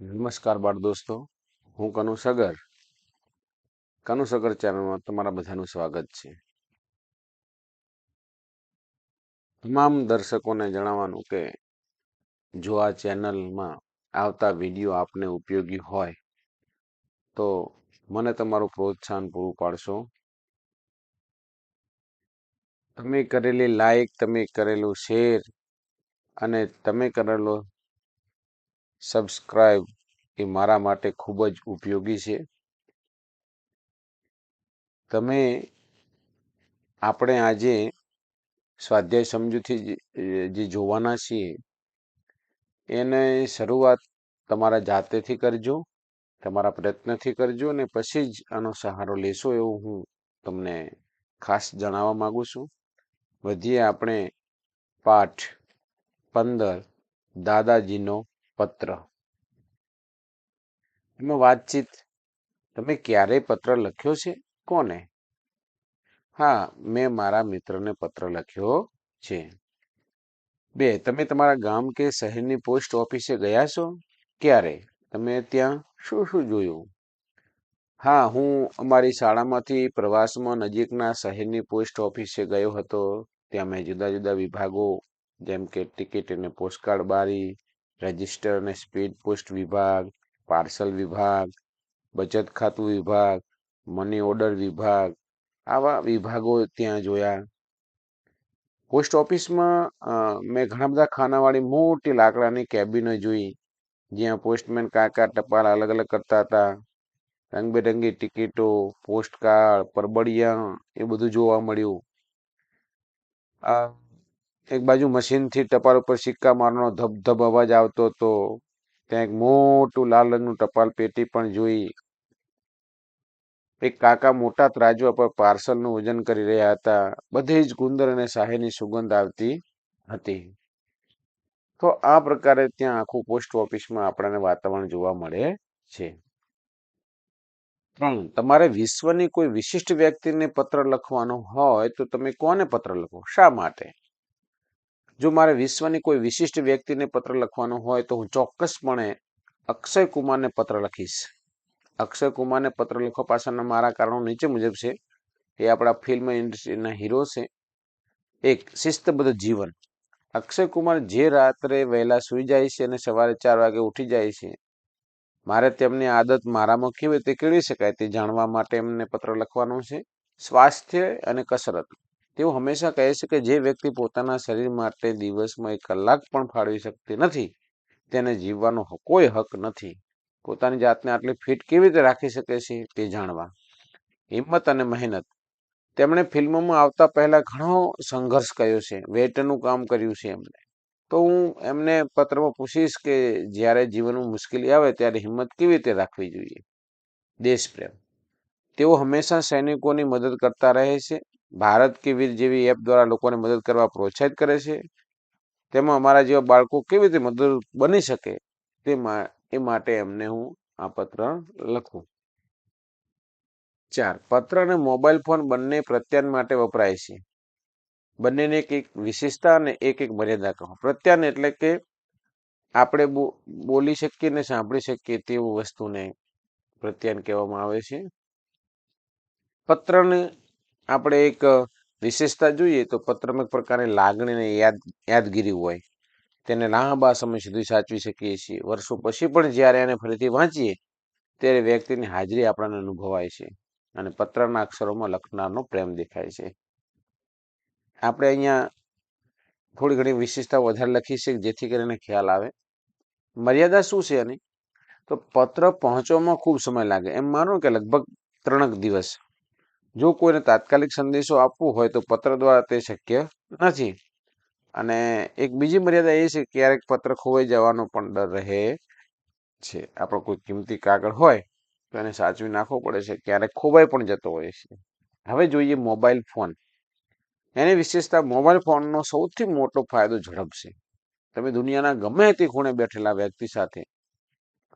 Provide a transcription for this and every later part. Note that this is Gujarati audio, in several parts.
નમસ્કાર બાળ દોસ્તો. હું કનુ સગર. કનુ સગર ચેનલમાં તમારા બધાનું સ્વાગત છે. તમામ દર્શકોને જણાવવાનું કે જો આ ચેનલમાં આવતા વીડિયો આપને ઉપયોગી હોય, તો મને તમારું પ્રોત્સાહન પૂરું પાડશો. તમે કરેલી લાઈક તમે કરેલું શેર અને તમે કરેલો સબસ્ક્રાઈબ એ મારા માટે ખૂબ જ ઉપયોગી છે. તમે આપણે આજે સ્વાધ્યાય સમજૂથી જે જોવાના છીએ, એને શરૂઆત તમારા જાતેથી કરજો, તમારા પ્રયત્નથી કરજો અને પછી જ આનો સહારો લેશો એવું હું તમને ખાસ જણાવવા માગું છું. વધીએ આપણે પાઠ પંદર દાદાજીનો પત્ર. એમાં વાતચીત. તમે ક્યારેય પત્ર લખ્યો છે? કોને? હા, મેં મારા મિત્રને પત્ર લખ્યો છે. બે, તમે તમારા ગામ કે શહેરની પોસ્ટ ઓફિસે ગયા છો? ક્યારે? તમે ત્યાં શું શું જોયું? હા, હું અમારી શાળામાંથી પ્રવાસમાં નજીકના શહેરની પોસ્ટ ઓફિસે ગયો હતો. ત્યાં મેં જુદા જુદા વિભાગો, જેમ કે ટિકિટ અને પોસ્ટકાર્ડ બારી રજિસ્ટર અને સ્પીડ પોસ્ટ વિભાગ પાર્સલ વિભાગ, બચત ખાતું વિભાગ મની ઓર્ડર વિભાગ, આવા વિભાગો ત્યાં જોયા. પોસ્ટ ઓફિસમાં મેં ઘણા બધા ખાનાવાળી મોટી લાકડાની કેબિનો જોઈ, જ્યાં પોસ્ટમેન કાકા ટપાલ અલગ અલગ કરતા હતા. રંગબેરંગી ટિકિટો પોસ્ટ કાર્ડ પરબડિયા, એ બધું જોવા મળ્યું. આ એક બાજુ મશીનથી ટપાલ ઉપર સિક્કા મારનો ધબધબ અવાજ આવતો હતો ત્યાં એક મોટું લાલ રંગનું ટપાલ પેટી પણ જોઈ એક કાકા મોટા ત્રાજવા પર પાર્સલનું વજન કરી રહ્યા હતા. બધે જ ગુંદર અને શાહીની સુગંધ આવતી હતી. તો આ પ્રકારે ત્યાં આખું પોસ્ટ ઓફિસમાં આપણને વાતાવરણ જોવા મળે છે. ત્રણ, તમારે વિશ્વની કોઈ વિશિષ્ટ વ્યક્તિને પત્ર લખવાનો હોય તો તમે કોને પત્ર લખો? શા માટે? જો મારે વિશ્વની કોઈ વિશિષ્ટ વ્યક્તિને પત્ર લખવાનો હોય તો હું ચોક્કસપણે અક્ષય કુમારને પત્ર લખીશ. અક્ષય કુમારને પત્ર લખવા પાછળના મારા કારણો નીચે મુજબ છે. એ આપણા ફિલ્મ ઇન્ડસ્ટ્રીના હીરો છે. એક શિસ્તબદ્ધ જીવન. અક્ષય કુમાર જે રાત્રે વહેલા સુઈ જાય છે અને સવારે ચાર વાગે ઉઠી જાય છે, મારે તેમની આદત મારામાં કેવી રીતે કેળવી શકાય તે જાણવા માટે એમને પત્ર લખવાનો છે. સ્વાસ્થ્ય અને કસરત. તેઓ હંમેશા કહે છે કે જે વ્યક્તિ પોતાના શરીર માટે દિવસમાં એક કલાક પણ ફાળવી શકતી નથી, તેને જીવવાનો કોઈ હક નથી. પોતાની જાતને આટલી ફિટ કેવી રીતે રાખી શકે છે તે જાણવા. હિંમત અને મહેનત. તેમણે ફિલ્મમાં આવતા પહેલા ઘણો સંઘર્ષ કર્યો છે, વેટનું કામ કર્યું છે એમને તો હું એમને પત્રમાં પૂછીશ કે જ્યારે જીવનમાં મુશ્કેલી આવે ત્યારે હિંમત કેવી રીતે રાખવી જોઈએ? દેશપ્રેમ. તેઓ હંમેશા સૈનિકોની મદદ કરતા રહે છે ભારત કે વીર જેવી એપ દ્વારા લોકોને મદદ કરવા પ્રોત્સાહિત કરે છે? તેમાં અમારા જેવા બાળકો કેવી રીતે મદદ બની શકે? તે એ માટે એમને હું આ પત્ર લખું. ચાર, પત્ર અને મોબાઈલ ફોન બંને પ્રત્યાન માટે વપરાય છે. બંનેને એક એક વિશેષતા અને એક એક મર્યાદા કહો પ્રત્યાન એટલે કે આપણે બોલી શકીએ અને સાંભળી શકીએ તેવું વસ્તુને પ્રત્યાન કહેવામાં આવે છે. પત્રને આપણે એક વિશેષતા જોઈએ તો પત્રમાં એક પ્રકારની લાગણીને યાદ, યાદગીરી હોય. તેને લાંબા સમય સુધી સાચવી શકીએ છીએ. વર્ષો પછી પણ જ્યારે એને ફરીથી વાંચીએ, ત્યારે વ્યક્તિની હાજરી આપણને અનુભવાય છે અને પત્રના અક્ષરોમાં લખનારનો પ્રેમ દેખાય છે. આપણે અહીંયા થોડી ઘણી વિશેષતા વધારે લખી છે જેથી કરીને ખ્યાલ આવે. મર્યાદા શું છે એની તો પત્ર પહોંચવામાં ખૂબ સમય લાગે. એમ માનો કે લગભગ ત્રણક દિવસ. જો કોઈને તાત્કાલિક સંદેશો આપવો હોય તો પત્ર દ્વારા તે શક્ય નથી. અને એક બીજી મર્યાદા એ છે કે ક્યારેક પત્ર ખોવાઈ જવાનો પણ ડર રહે છે. આપણો કોઈ કિંમતી કાગળ હોય તો એને સાચવી નાખવો પડે છે. ક્યારેક ખોવાઈ પણ જતો હોય છે. હવે જોઈએ મોબાઈલ ફોન. એની વિશેષતા મોબાઈલ ફોનનો સૌથી મોટો ફાયદો ઝડપ છે તમે દુનિયાના ગમે તે ખૂણે બેઠેલા વ્યક્તિ સાથે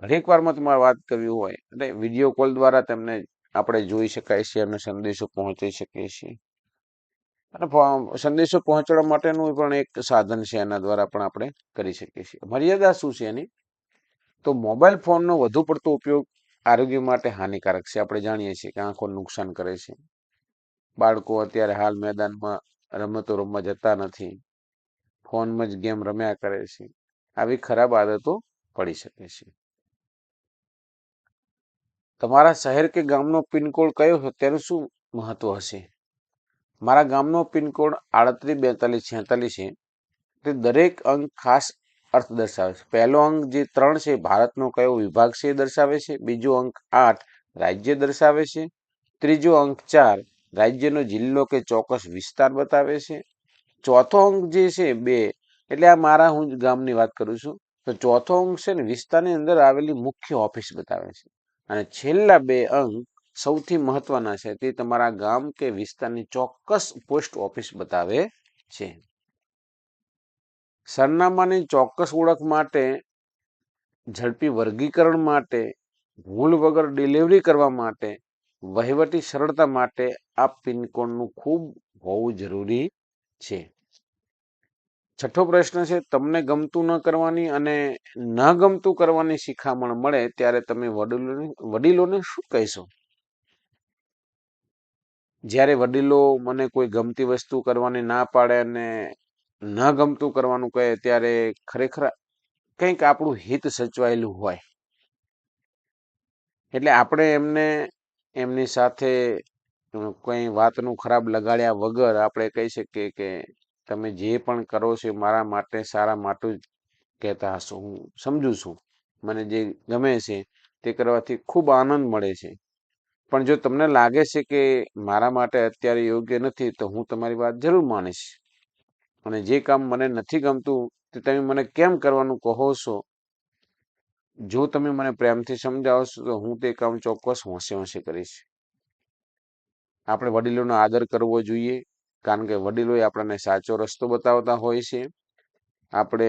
ઘણીક વારમાં તમારે વાત કરવી હોય, એટલે વીડિયો કોલ દ્વારા તેમને આપણે જોઈ શકાય છે અને સંદેશો પહોંચી શકીએ છીએ. અને સંદેશો પહોંચાડવા માટેનું પણ એક સાધન છે, એના દ્વારા પણ આપણે કરી શકીએ છીએ. મર્યાદા શું છે એની? તો મોબાઈલ ફોનનો વધુ પડતો ઉપયોગ આરોગ્ય માટે હાનિકારક છે. આપણે જાણીએ છીએ કે આંખો નુકસાન કરે છે. બાળકો અત્યારે હાલ મેદાનમાં રમતો રમવા જતા નથી. ફોનમાં જ ગેમ રમ્યા કરે છે. આવી ખરાબ આદતો પડી શકે છે. તમારા શહેર કે ગામનો પિનકોડ કયો છે તેનું શું મહત્વ હશે? મારા ગામનો પિનકોડ આડત્રીસ, બેતાલીસ, છેતાલીસ છે. તે દરેક અંક ખાસ અર્થ દર્શાવે છે. પહેલો અંક જે ત્રણ છે, ભારતનો કયો વિભાગ છે એ દર્શાવે છે. બીજો અંક આઠ, રાજ્ય દર્શાવે છે. ત્રીજો અંક ચાર, રાજ્યનો જિલ્લો કે ચોક્કસ વિસ્તાર બતાવે છે. ચોથો અંક જે છે બે, એટલે આ મારા હું ગામની વાત કરું છું. તો ચોથો અંક છે ને, વિસ્તારની અંદર આવેલી મુખ્ય ઓફિસ બતાવે છે. અને છેલ્લા બે અંક સૌથી મહત્વના છે, તે તમારા ગામ કે વિસ્તારની ચોક્કસ પોસ્ટ ઓફિસ બતાવે છે. સરનામાની ચોક્કસ ઓળખ માટે, ઝડપી વર્ગીકરણ માટે, ભૂલ વગર ડિલિવરી કરવા માટે, વહીવટી સરળતા માટે આ પિનકોડનું ખૂબ હોવું જરૂરી છે. છઠ્ઠો પ્રશ્ન છે, તમને ગમતું ન કરવાની અને ન ગમતું કરવાની શિખામણ મળે ત્યારે તમે વડીલોને વડીલોને શું કહેશો? જ્યારે વડીલો મને કોઈ ગમતી વસ્તુ કરવાની ના પાડે અને ન ગમતું કરવાનું કહે ત્યારે ખરેખર કંઈક આપણું હિત સચવાયેલું હોય. એટલે આપણે એમને, એમની સાથે કંઈ વાતનું ખરાબ લગાડ્યા વગર આપણે કહી શકીએ કે તમે જે પણ કરો છો મારા માટે સારા માટું જ કહેતા હશો. હું સમજુ છું. મને જે ગમે છે તે કરવાથી ખૂબ આનંદ મળે છે. પણ જો તમને લાગે છે કે મારા માટે અત્યારે યોગ્ય નથી, તો હું તમારી વાત જરૂર માનીશ. અને જે કામ મને નથી ગમતું, તે તમે મને કેમ કરવાનું કહો છો? જો તમે મને પ્રેમથી સમજાવશો, તો હું તે કામ ચોક્કસ હોંશે હોંશે કરીશ. આપણે વડીલોનો આદર કરવો જોઈએ. કારણ કે વડીલોએ આપણને સાચો રસ્તો બતાવતા હોય છે. આપણે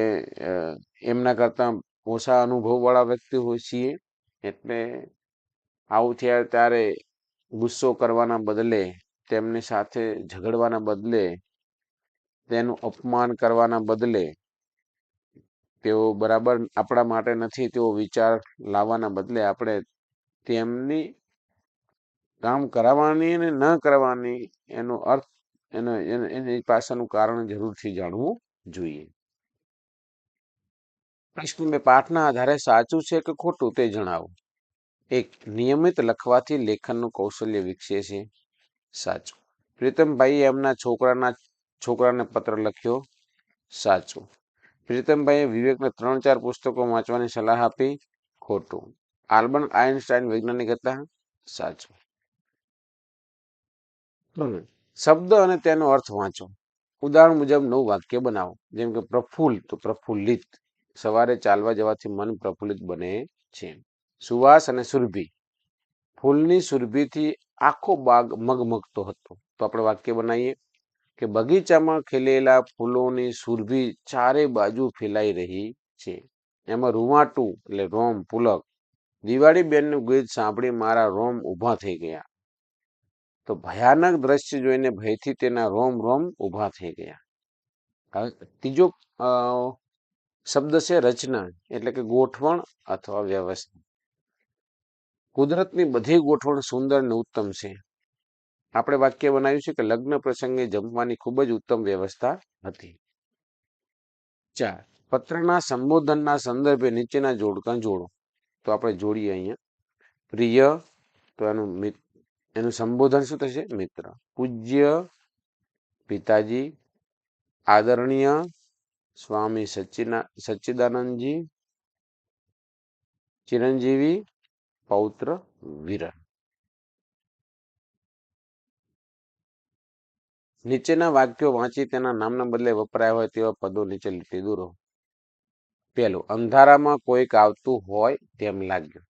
એમના કરતાં ઓછા અનુભવવાળા વ્યક્તિ હોય છીએ. એટલે આવું થયા ત્યારે ગુસ્સો કરવાના બદલે, તેમની સાથે ઝઘડવાના બદલે, તેનું અપમાન કરવાના બદલે, તેઓ બરાબર આપણા માટે નથી તેવો વિચાર લાવવાના બદલે આપણે તેમની કામ કરાવવાની અને ન કરવાની એનો અર્થ એનો, એની પાછળનું કારણ જરૂરથી જાણવું જોઈએ. પ્રશ્ન બે પાઠના આધારે સાચું છે કે ખોટું તે જણાવો. એક નિયમિત લખવાથી લેખનનું કૌશલ્ય વિકસે છે. સાચું. પ્રીતમભાઈએ એમના છોકરાના, છોકરાને પત્ર લખ્યો. સાચું. પ્રીતમભાઈએ વિવેકને ત્રણ ચાર પુસ્તકો વાંચવાની સલાહ આપી. ખોટું. આલ્બર્ટ આઇન્સ્ટાઈન વૈજ્ઞાનિક હતા. સાચું. શબ્દ અને તેનો અર્થ વાંચો. ઉદાહરણ મુજબ નવું વાક્ય બનાવો. જેમ કે પ્રફુલ્લ, તો પ્રફુલ્લિત. સવારે ચાલવા જવાથી મન પ્રફુલ્લિત બને છે. સુવાસ અને સુરભી. ફૂલની સુરભીથી આખો બાગ મગમગતો હતો. તો આપણે વાક્ય બનાવીએ કે બગીચામાં ખીલેલા ફૂલોની સુરભી ચારે બાજુ ફેલાઈ રહી છે. એમાં રૂવાટું એટલે રોમ, પુલક. દિવાળી બેનનું ગીત સાંભળી મારા રોમ ઊભા થઈ ગયા. તો ભયાનક દ્રશ્ય જોઈને ભયથી તેના રોમ રોમ ઊભા થઈ ગયા. ત્રીજો શબ્દ છે રચના, એટલે કે ગોઠવણ અથવા વ્યવસ્થા. કુદરતની બધી ગોઠવણ સુંદર ને ઉત્તમ છે. આપણે વાક્ય બનાવ્યું છે કે લગ્ન પ્રસંગે જમવાની ખૂબ જ ઉત્તમ વ્યવસ્થા હતી. ચાર, પત્રના સંબોધનના સંદર્ભે નીચેના જોડકા જોડો. તો આપણે જોડીએ અહીંયા. પ્રિય, તો એનું એનું સંબોધન શું થશે? મિત્ર. પૂજ્ય પિતાજી, આદરણીય સ્વામી સચ્ચિના, સચ્ચિદાનંદજી, ચિરંજીવી, પૌત્ર વિરણ નીચેના વાક્યો વાંચી તેના નામના બદલે વપરાય હોય તેવા પદો નીચે લીટી દૂરો પહેલું, અંધારામાં કોઈક આવતું હોય તેમ લાગ્યું.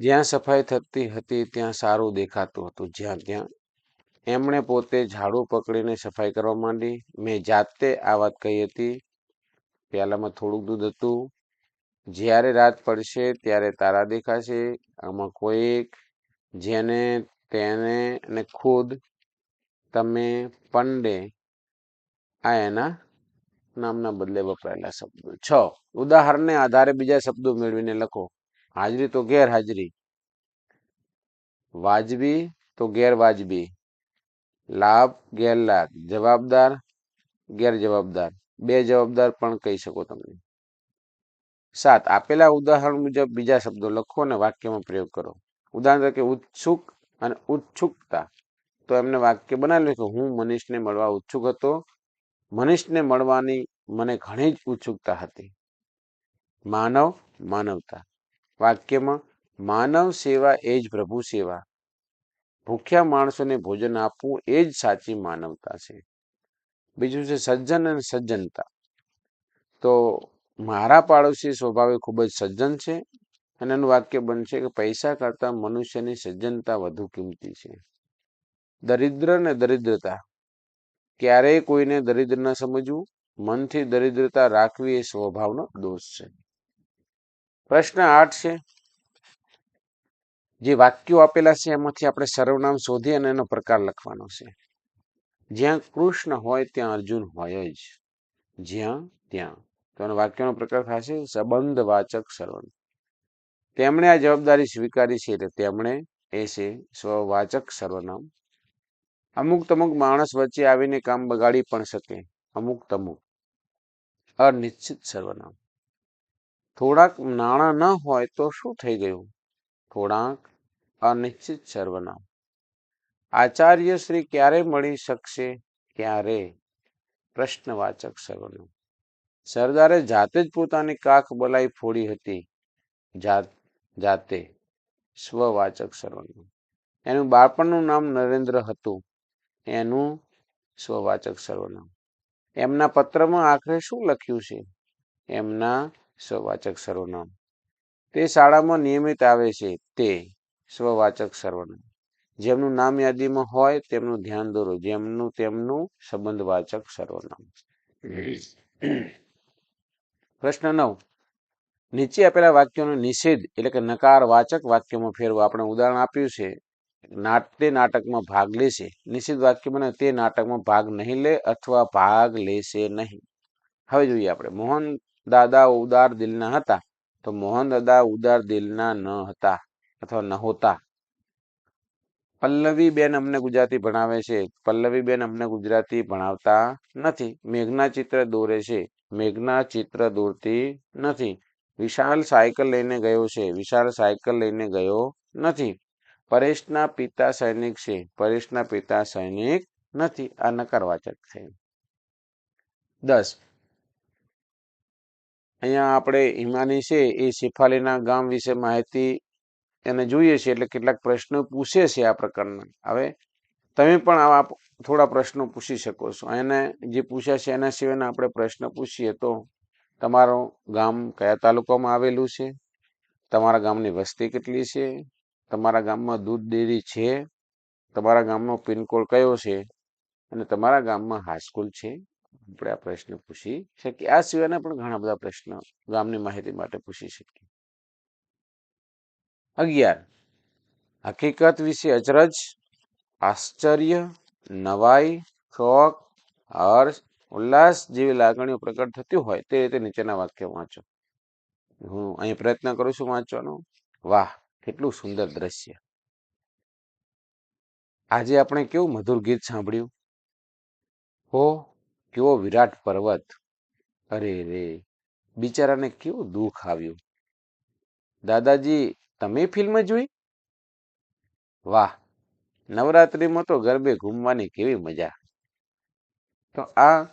જ્યાં સફાઈ થતી હતી, ત્યાં સારું દેખાતું હતું. જ્યાં ત્યાં એમણે પોતે ઝાડુ પકડીને સફાઈ કરવા માંડી. મેં જાતે આ વાત કહી હતી. પ્યાલામાં થોડુંક દૂધ હતું. જ્યારે રાત પડશે, ત્યારે તારા દેખાશે. આમાં કોઈક જેને, તેને અને ખુદ તમે પંડે આ એના નામના બદલે વપરાયેલા શબ્દો. છ. ઉદાહરણને આધારે બીજા શબ્દો મેળવીને લખો. હાજરી તો ગેરહાજરી. વાજબી તો ગેરવાજબી. લાભ, ગેરલાભ. જવાબદાર, ગેરજવાબદાર. બે જવાબદાર પણ કહી શકો તમે સાત, આપેલા ઉદાહરણ મુજબ બીજા શબ્દો લખો અને વાક્યમાં પ્રયોગ કરો. ઉદાહરણ તરીકે, ઉત્સુક અને ઉત્સુકતા. તો એમને વાક્ય બનાવ્યું કે, હું મનીષને મળવા ઉત્સુક હતો. મનીષને મળવાની મને ઘણી જ ઉત્સુકતા હતી. માનવ, માનવતા. વાક્યમાં, માનવ સેવા એ જ પ્રભુ સેવા. ભૂખ્યા માણસોને ભોજન આપવું એ જ સાચી માનવતા છે. બીજું છે, સજ્જન અને સજ્જનતા. તો મારા પાડોશી સ્વભાવે ખૂબ જ સજ્જન છે અને એનું વાક્ય બનશે કે પૈસા કરતાં મનુષ્યની સજ્જનતા વધુ કિંમતી છે. દરિદ્ર ને દરિદ્રતા. ક્યારેય કોઈને દરિદ્ર ન સમજવું. મનથી દરિદ્રતા રાખવી એ સ્વભાવનો દોષ છે. પ્રશ્ન આઠ છે. જે વાક્યો આપેલા છે, એમાંથી આપણે સર્વનામ શોધી અને એનો પ્રકાર લખવાનો છે. જ્યાં કૃષ્ણ હોય, ત્યાં અર્જુન હોય જ. જ્યાં, ત્યાં. તો એનો વાક્યનો પ્રકાર થશે, સંબંધવાચક સર્વનામ તેમણે આ જવાબદારી સ્વીકારી છે, એટલે તેમણે એ છે, સ્વવાચક સર્વનામ. અમુક તમુક માણસ વચ્ચે આવીને કામ બગાડી પણ શકે. અમુક તમુક અનિશ્ચિત સર્વનામ. થોડાક નાણાં ન હોય તો શું થઈ ગયું? થોડાક અનિશ્ચિત સર્વનામ. આચાર્ય શ્રી ક્યારે મળી શકશે? ક્યારે? પ્રશ્નવાચક સર્વનામ. સરદારે જાતે જ પોતાની કાખ બલાઈ ફોડી હતી. જાત, જાતે. સ્વવાચક સર્વનામ. એનું બાળપણનું નામ નરેન્દ્ર હતું. એનું સ્વવાચક સર્વનામ. એમના પત્રમાં આખરે શું લખ્યું છે? એમના સ્વવાચક સર્વનામ. તે શાળામાં નિયમિત આવે છે, તે સ્વવાચક સર્વનામ. જેમનું નામ યાદીમાં હોય, તેમનું ધ્યાન દોરો. જેમનું તેમનું સંબંધવાચક સર્વનામ. પ્રશ્ન નવ. નીચે આપેલા વાક્યોનો નિષેધ એટલે કે નકાર વાચક વાક્યમાં ફેરવો. આપણે ઉદાહરણ આપ્યું છે. તે નાટકમાં ભાગ લેશે. નિશ્ચિત વાક્ય બને તે નાટકમાં ભાગ નહીં લે અથવા ભાગ લેશે નહીં. હવે જોઈએ આપણે. મોહન દાદા ઉદાર દિલના હતા, તો મોહન દાદા ઉદાર દિલના ન હતા અથવા નહોતા. પલ્લવી બેન અમને ગુજરાતી ભણાવે છે. પલ્લવી બેન અમને ગુજરાતી ભણાવતા નથી. મેઘના ચિત્ર દોરે છે. મેઘના ચિત્ર દોરતી નથી. વિશાલ સાયકલ લઈને ગયો છે. વિશાલ સાયકલ લઈને ગયો નથી. પરેશના પિતા સૈનિક છે. પરેશના પિતા સૈનિક નથી. આ નકારવાચક છે. દસ. અહીંયા આપણે હિમાની છે એ શેફાલીના ગામ વિશે માહિતી એને જોઈએ છે એટલે કેટલાક પ્રશ્નો પૂછે છે આ પ્રકારના. હવે તમે પણ આવા થોડા પ્રશ્નો પૂછી શકો છો. એને જે પૂછ્યા છે એના સિવાયના આપણે પ્રશ્ન પૂછીએ તો તમારું ગામ કયા તાલુકામાં આવેલું છે? તમારા ગામની વસ્તી કેટલી છે? તમારા ગામમાં દૂધ ડેરી છે? તમારા ગામનો પિનકોડ કયો છે? અને તમારા ગામમાં હાઈસ્કૂલ છે? આપણે આ પ્રશ્ન પૂછી શકીએ. આ સિવાયના પણ ઘણા બધા પ્રશ્નો ગામની માહિતી માટે પૂછી શકીએ. અગિયાર. હકીકત વિશે અચરજ, આશ્ચર્ય, નવાઈ શોખ હર્ષ, ઉલ્લાસ જેવી લાગણીઓ પ્રગટ થતી હોય તે રીતે નીચેના વાક્ય વાંચો. હું અહીં પ્રયત્ન કરું છું વાંચવાનો. વાહ, કેટલું સુંદર દ્રશ્ય. આજે આપણે કેવું મધુર ગીત સાંભળ્યું? હો કેવો વિરાટ પર્વત. અરે રે, બિચારાને કેવું દુઃખ આવ્યું. દાદાજી, તમે ફિલ્મ જોઈ? વાહ, નવરાત્રિમાં તો ગરબે ઘૂમવાની કેવી મજા. તો આ,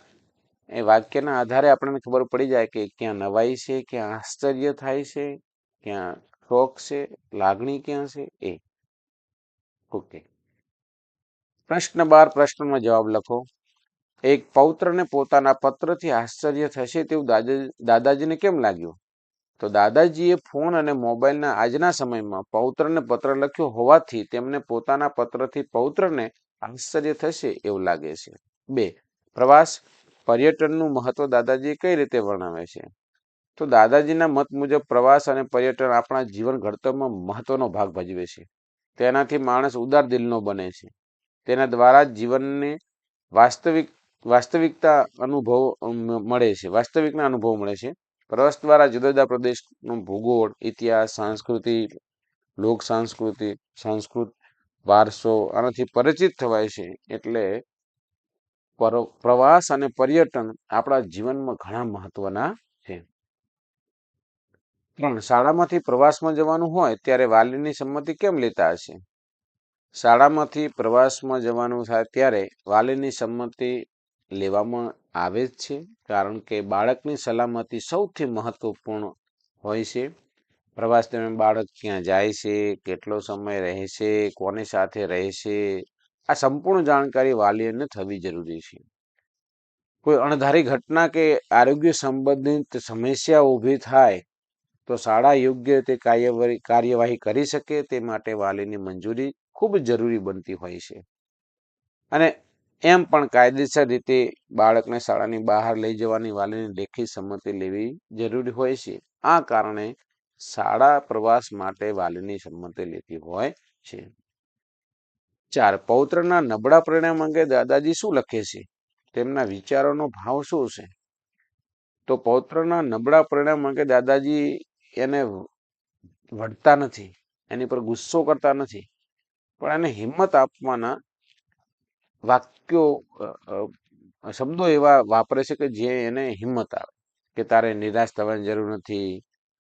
એ વાક્યના આધારે આપણને ખબર પડી જાય કે ક્યાં નવાઈ છે, ક્યાં આશ્ચર્ય થાય છે, ક્યાં શોખ છે, લાગણી ક્યાં છે, એ. ઓકે. પ્રશ્ન બાર પ્રશ્નનો જવાબ લખો. એક પૌત્રને પોતાના પત્રથી આશ્ચર્ય થશે તેવું દાદા દાદાજીને કેમ લાગ્યું? તો દાદાજીએ ફોન અને મોબાઈલના આજના સમયમાં પૌત્રને પત્ર લખ્યો હોવાથી તેમને પોતાના પત્રથી પૌત્રને આશ્ચર્ય થશે એવું લાગે છે. બે, પ્રવાસ પર્યટનનું મહત્વ દાદાજી કઈ રીતે વર્ણવે છે? તો દાદાજીના મત મુજબ પ્રવાસ અને પર્યટન આપણા જીવન ઘડતરમાં મહત્વનો ભાગ ભજવે છે. તેનાથી માણસ ઉદાર દિલનો બને છે. તેના દ્વારા જીવનને વાસ્તવિક વાસ્તવિકતા અનુભવ મળે છે. વાસ્તવિકના અનુભવ મળે છે. પ્રવાસ દ્વારા જુદા જુદા પ્રદેશનો ભૂગોળ, ઇતિહાસ, સંસ્કૃતિ, લોક સંસ્કૃતિ, સંસ્કૃત, વારસો આનાથી પરિચિત થવાય છે. એટલે પ્રવાસ અને પર્યટન આપણા જીવનમાં ઘણા મહત્વના છે. પણ શાળામાંથી પ્રવાસમાં જવાનું હોય ત્યારે વાલીની સંમતિ કેમ લેતા હશે? શાળામાંથી પ્રવાસમાં જવાનું થાય ત્યારે વાલીની સંમતિ લેવામાં આવે જ છે, કારણ કે બાળકની સલામતી સૌથી મહત્વપૂર્ણ હોય છે. પ્રવાસ દરમિયાન બાળક ક્યાં જાય છે, કેટલો સમય રહેશે કોની સાથે રહેશે આ સંપૂર્ણ જાણકારી વાલીઓને થવી જરૂરી છે. કોઈ અણધારી ઘટના કે આરોગ્ય સંબંધિત સમસ્યા ઊભી થાય તો શાળા યોગ્ય રીતે કાર્યવાહી કરી શકે તે માટે વાલીની મંજૂરી ખૂબ જરૂરી બનતી હોય છે. અને એમ પણ કાયદેસર રીતે બાળકને શાળાની બહાર લઈ જવાની વાલીની લેખિત સંમતિ લેવી જરૂરી હોય છે. આ કારણે શાળા પ્રવાસ માટે વાલીની સંમતિ લેતી હોય છે. ચાર, પૌત્રના નબળા પરિણામ અંગે દાદાજી શું લખે છે? તેમના વિચારોનો ભાવ શું છે? તો પૌત્રના નબળા પરિણામ અંગે દાદાજી એને વળતા નથી, એની પર ગુસ્સો કરતા નથી, પણ એને હિંમત આપવાના વાક્યો શબ્દો એવા વાપરે છે કે જે એને હિંમત આવે કે તારે નિરાશ થવાની જરૂર નથી,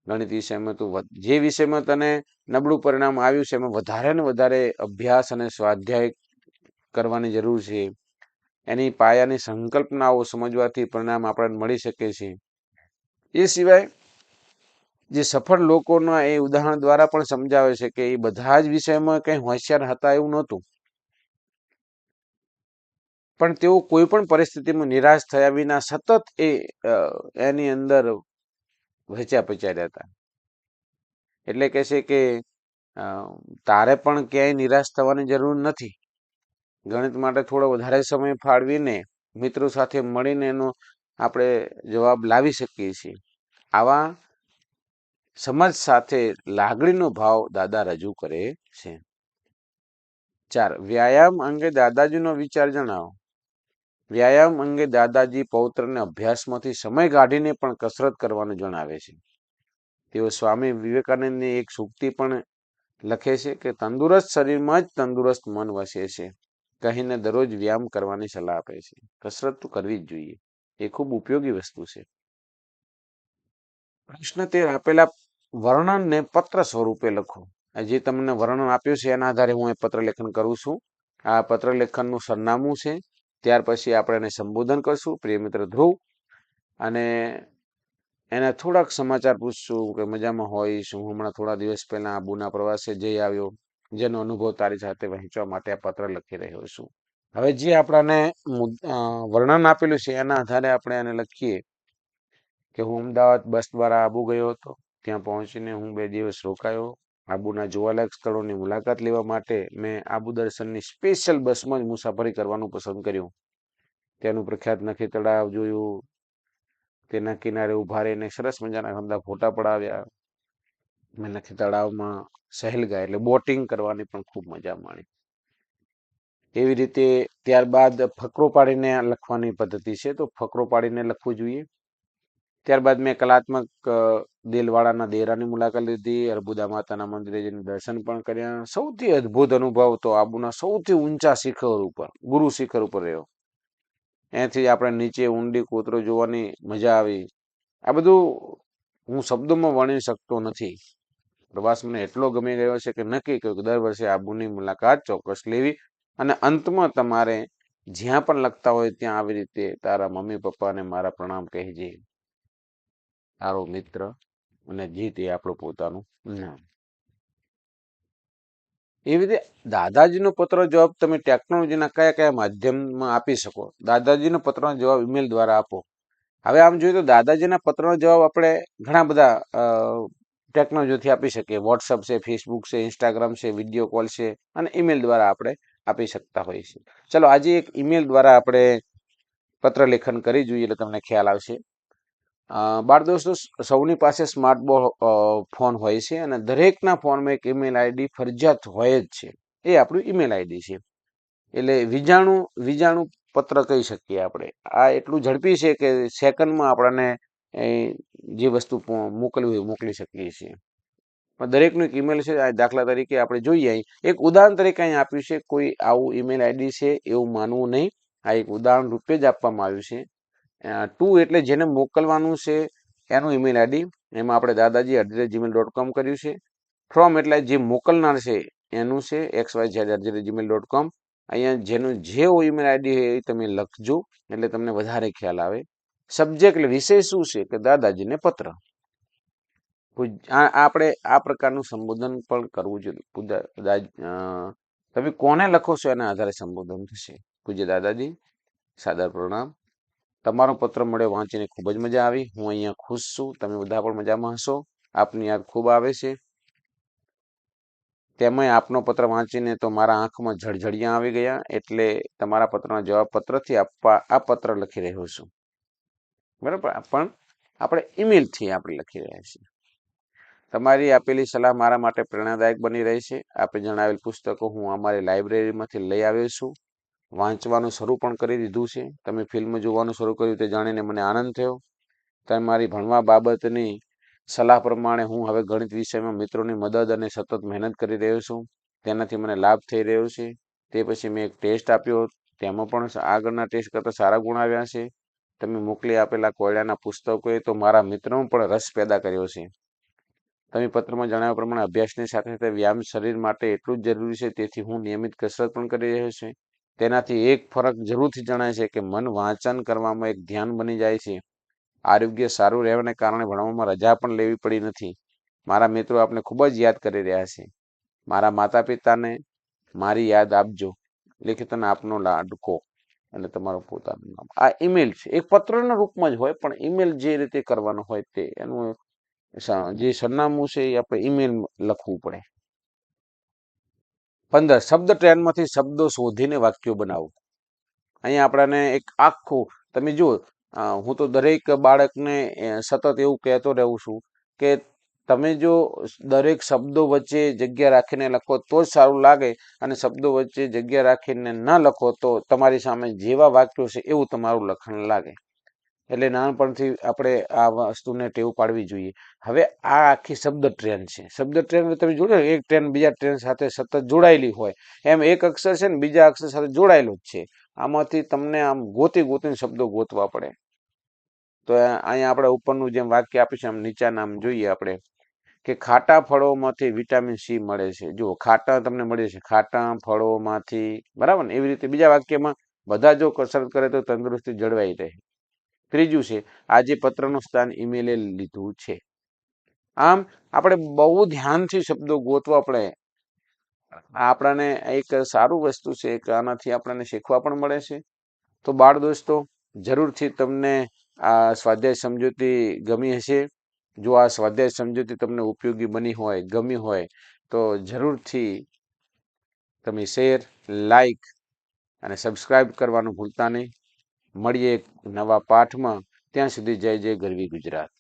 ગણિત વિષયમાં તું જે વિષયમાં તને નબળું પરિણામ આવ્યું છે એમાં વધારે ને વધારે અભ્યાસ અને સ્વાધ્યાય કરવાની જરૂર છે. એની પાયાની સંકલ્પનાઓ સમજવાથી પરિણામ આપણને મળી શકે છે. એ સિવાય જે સફળ લોકોના એ ઉદાહરણ દ્વારા પણ સમજાવે છે કે એ બધા જ વિષયમાં કંઈ હોશિયાર હતા એવું નહોતું. પણ તેઓ કોઈ પણ પરિસ્થિતિમાં નિરાશ થયા વિના સતત એ એની અંદર વહેંચ્યા પચાર્યા હતા એટલે કે છે કે તારે પણ ક્યાંય નિરાશ થવાની જરૂર નથી. ગણિત માટે થોડો વધારે સમય ફાળવીને, મિત્રો સાથે મળીને એનો આપણે જવાબ લાવી શકીએ છીએ. આવા સમાજ સાથે લાગણીનો ભાવ દાદા રજૂ કરે છે. ચાર, વ્યાયામ અંગે દાદાજીનો વિચાર જણાવો. વ્યાયામ અંગે દાદાજી પૌત્રને અભ્યાસમાંથી સમય કાઢીને પણ કસરત કરવાનું જણાવે છે. તેઓ સ્વામી વિવેકાનંદની એક સૂક્તિ પણ લખે છે કે તંદુરસ્ત શરીરમાં જ તંદુરસ્ત મન વસે છે કહીને દરરોજ વ્યાયામ કરવાની સલાહ આપે છે. કસરત તો કરવી જ જોઈએ. એ ખૂબ ઉપયોગી વસ્તુ છે. પ્રશ્ન તે આપેલા વર્ણનને પત્ર સ્વરૂપે લખો. જે તમને વર્ણન આપ્યું છે એના આધારે હું એ પત્ર લેખન કરું છું. આ પત્ર લેખનનું સરનામું છે. ત્યાર પછી આપણે એને સંબોધન કરશું, પ્રિય મિત્ર ધ્રુવ. અને એના થોડાક સમાચાર પૂછશું કે મજામાં હોય હું હમણાં થોડા દિવસ પહેલા આબુના પ્રવાસે જઈ આવ્યો, જેનો અનુભવ તારી સાથે વહેંચવા માટે આ પત્ર લખી રહ્યો છું. હવે જે આપણાને વર્ણન આપેલું છે, એના આધારે આપણે એને લખીએ કે હું અમદાવાદ બસ દ્વારા આબુ ગયો હતો. ત્યાં પહોંચીને હું બે દિવસ રોકાયો. આબુના જોવાલાયક સ્થળોની મુલાકાત લેવા માટે મેં આબુ દર્શનની સ્પેશિયલ બસમાં જ મુસાફરી કરવાનું પસંદ કર્યું. ત્યાંનું પ્રખ્યાત નખી તળાવ જોયું, તેના કિનારે ઊભા રહીને સરસ મજાના ગંદા ફોટા પડાવ્યા. મેં નખી તળાવમાં સહેલગા એટલે બોટિંગ કરવાની પણ ખૂબ મજા માણી. એવી રીતે ત્યારબાદ ફકરો પાડીને લખવાની પદ્ધતિ છે, તો ફકરો પાડીને લખવું જોઈએ. ત્યારબાદ મેં કલાત્મક દિલવાળાના દેરાની મુલાકાત લીધી, અર્બુદા માતાના મંદિરે જઈને દર્શન પણ કર્યા. સૌથી અદ્ભુત અનુભવ તો આબુના સૌથી ઊંચા શિખર ઉપર, ગુરુ શિખર ઉપર રહ્યો. એથી આપણે નીચે ઊંડી કોતરો જોવાની મજા આવી. આ બધું હું શબ્દોમાં વર્ણી શકતો નથી. પ્રવાસ મને એટલો ગમી ગયો છે કે નક્કી કર્યું કે દર વર્ષે આબુની મુલાકાત ચોક્કસ લેવી અને અંતમાં તમારે જ્યાં પણ લખતા હોય ત્યાં આવી રીતે તારા મમ્મી, પપ્પાને મારા પ્રણામ કહેજે. તારો મિત્ર અને જીત એ આપણું પોતાનું. નામ એવી રીતે દાદાજીનો પત્ર જવાબ તમે ટેકનોલોજીના કયા કયા માધ્યમમાં આપી શકો? દાદાજીનો પત્રનો જવાબ ઈમેલ દ્વારા આપો. હવે આમ જોઈએ તો દાદાજીના પત્રનો જવાબ આપણે ઘણા બધા ટેકનોલોજીથી આપી શકીએ. વોટ્સઅપ છે ફેસબુક છે ઇન્સ્ટાગ્રામ છે વીડિયો કોલ છે અને ઈમેલ દ્વારા આપણે આપી શકતા હોઈએ છીએ. ચલો આજે એક ઈમેલ દ્વારા આપણે પત્ર લેખન કરી જોઈએ એટલે તમને ખ્યાલ આવશે. બાળ દોસ્તો સૌની પાસે સ્માર્ટ ફોન હોય છે અને દરેકના ફોનમાં એક ઈમેલ આઈડી ફરજિયાત હોય જ છે. એ આપણું ઈમેલ આઈડી છે. એટલે વીજાણુ વીજાણુ પત્ર કહી શકીએ આપણે. આ એટલું ઝડપી છે કે સેકન્ડમાં આપણને જે વસ્તુ મોકલવી હોય મોકલી શકીએ છીએ. પણ દરેકનું એક ઈમેલ છે દાખલા તરીકે આપણે જોઈએ અહીં એક ઉદાહરણ તરીકે અહીં આપ્યું છે, કોઈ આવું ઈમેલ આઈડી છે એવું માનવું નહીં. આ એક ઉદાહરણ રૂપે જ આપવામાં આવ્યું છે. ટુ એટલે જેને મોકલવાનું છે, એનું ઈમેલ આઈડી એમાં આપણે દાદાજી એટ જીમેલ ડોટ કોમ કર્યું છે. ફ્રોમ એટલે જે મોકલનાર છે, એનું છે X Y Z at Gmail dot com અહીંયા જેનું જે ઈમેલ આઈડી એ તમે લખજો, એટલે તમને વધારે ખ્યાલ આવે. સબ્જેક્ટ એટલે વિષય શું છે કે દાદાજીને પત્ર. આપણે આ પ્રકારનું સંબોધન પણ કરવું જોઈએ. તમે કોને લખો છો એના આધારે સંબોધન થશે? પૂજ્ય દાદાજી. સાદર પ્રણામ. તમારો પત્ર મળ્યો વાંચીને ખૂબ જ મજા આવી. હું અહીંયા ખુશ છું. તમે બધા પણ મજામાં હશો. આપની યાદ ખૂબ આવે છે. તેમાંય આપનો પત્ર વાંચીને તો મારા આંખમાં જળજળિયા આવી ગયા એટલે તમારા પત્રના જવાબ પત્રથી આપવા, આ પત્ર લખી રહ્યો છું. બરાબર? પણ આપણે ઈમેલથી આપણે લખી રહ્યા છીએ. તમારી આપેલી સલાહ મારા માટે પ્રેરણાદાયક બની રહી છે. આપે જણાવેલ પુસ્તકો હું અમારી લાઇબ્રેરીમાંથી લઈ આવ્યો છું. વાંચવાનું શરૂ પણ કરી દીધું છે. તમે ફિલ્મ જોવાનું શરૂ કર્યું તે જાણીને મને આનંદ થયો. તમારી ભણવા બાબતની સલાહ પ્રમાણે હું હવે ગણિત વિષયમાં મિત્રોની મદદ અને સતત મહેનત કરી રહ્યો છું. તેનાથી મને લાભ થઈ રહ્યો છે. તે પછી મેં એક ટેસ્ટ આપ્યો. તેમાં પણ આગળના ટેસ્ટ કરતાં સારા ગુણ આવ્યા છે. તમે મોકલી આપેલા કોયડાના પુસ્તકોએ તો મારા મિત્રોમાં પણ રસ પેદા કર્યો છે. તમે પત્રમાં જણાવ્યા પ્રમાણે અભ્યાસની સાથે સાથે વ્યાયામ શરીર માટે એટલું જ જરૂરી છે. તેથી હું નિયમિત કસરત પણ કરી રહ્યો છું. તેનાથી એક ફરક જરૂરથી જણાય છે કે મન વાંચન કરવામાં એક ધ્યાન બની જાય છે. આરોગ્ય સારું રહેવાને કારણે ભણવામાં રજા પણ લેવી પડી નથી. મારા મિત્રો આપને ખૂબ જ યાદ કરી રહ્યા છે. મારા માતા પિતાને મારી યાદ આપજો. લેખિતન આપનો લાડકો અને તમારું પોતાનું નામ. આ ઈમેલ છે. એક પત્રના રૂપમાં જ હોય પણ ઈમેલ જે રીતે કરવાનો હોય તે એનું જે સરનામું છે એ આપણે ઈમેલ લખવું પડે. પંદર શબ્દ ટ્રેનમાંથી શબ્દો શોધીને વાક્યો બનાવો. અહીંયા આપણાને એક આખું, તમે જુઓ હું તો દરેક બાળકને સતત એવું કહેતો રહું છું કે તમે જો દરેક શબ્દો વચ્ચે જગ્યા રાખીને લખો તો જ સારું લાગે અને શબ્દો વચ્ચે જગ્યા રાખીને ન લખો તો તમારી સામે જેવા વાક્યો છે એવું તમારું લખણ લાગે. એટલે નાનપણથી આપણે આ વસ્તુને ટેવ પાડવી જોઈએ. હવે આ આખી શબ્દ ટ્રેન છે. શબ્દ ટ્રેન તમે જોડે એક ટ્રેન બીજા ટ્રેન સાથે સતત જોડાયેલી હોય. એમ એક અક્ષર છે ને, બીજા અક્ષર સાથે જોડાયેલો જ છે. આમાંથી તમને આમ ગોતી ગોતીને શબ્દો ગોતવા પડે. તો અહીંયા આપણે ઉપરનું જેમ વાક્ય આપ્યું છે, આમ નીચાના આમ જોઈએ આપણે. કે ખાટા ફળોમાંથી વિટામિન સી મળે છે. જુઓ, ખાટા તમને મળે છે. ખાટા ફળોમાંથી, બરાબર ને? એવી રીતે બીજા વાક્યમાં, બધા જો કસરત કરે તો તંદુરસ્તી જળવાઈ રહે. ત્રીજું છે, આજે પત્રનું સ્થાન ઈમેલે લીધું છે. આમ, આપણે બહુ ધ્યાનથી શબ્દો ગોતવા પડે. આપણાને એક સારું વસ્તુ છે કે આનાથી આપણને શીખવા પણ મળે છે. તો બાળ દોસ્તો, જરૂરથી તમને આ સ્વાધ્યાય સમજૂતી ગમી હશે. જો આ સ્વાધ્યાય સમજૂતી તમને ઉપયોગી બની હોય, ગમી હોય, તો જરૂરથી તમે શેર, લાઈક અને સબસ્ક્રાઈબ કરવાનું ભૂલતા નહીં. મળીએ એક નવા પાઠમાં. ત્યાં સુધી જય જય ગરવી ગુજરાત.